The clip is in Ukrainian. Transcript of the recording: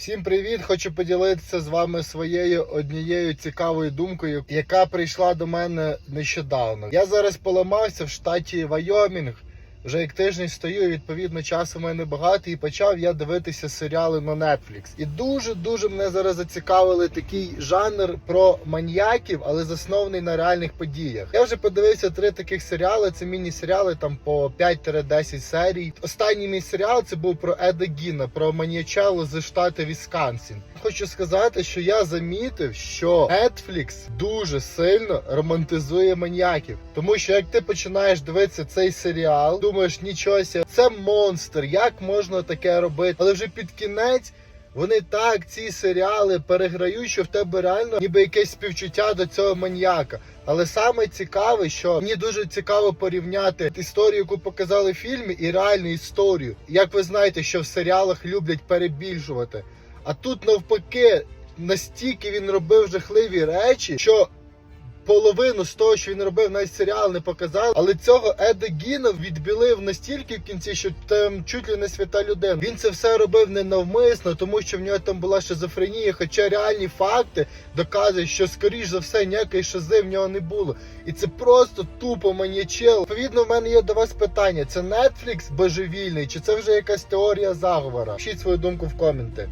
Всім привіт! Хочу поділитися з вами своєю однією цікавою думкою, яка прийшла до мене нещодавно. Я зараз поламався в штаті Вайомінг. Вже як тиждень стою, відповідно часу в мене багато, і почав я дивитися серіали на Netflix. І дуже дуже мене зараз зацікавили такий жанр про маньяків, але заснований на реальних подіях. Я вже подивився три таких серіали. Це міні-серіали там по 5-10 серій. Останній мій серіал це був про Еда Гіна, про маньячелу з штату Вісконсін. Хочу сказати, що я замітив, що Netflix дуже сильно романтизує маньяків. Тому що як ти починаєш дивитися цей серіал, думаєш, нічого ся, це монстр, як можна таке робити? Але вже під кінець. Вони так ці серіали переграють, що в тебе реально ніби якесь співчуття до цього маньяка. Але саме цікаве, що мені дуже цікаво порівняти історію, яку показали в фільмі, і реальну історію. Як ви знаєте, що в серіалах люблять перебільшувати. А тут навпаки, настільки він робив жахливі речі, що половину з того, що він робив, навіть серіал не показали. Але цього Еда Гіна відбілив настільки в кінці, що там чуть ли не свята людина. Він це все робив ненавмисно, тому що в нього там була шизофренія. Хоча реальні факти доказують, що скоріш за все ніякої шизи в нього не було. І це просто тупо маньячел. Відповідно, в мене є до вас питання: це Netflix божевільний, чи це вже якась теорія заговора? Пишіть свою думку в коменти.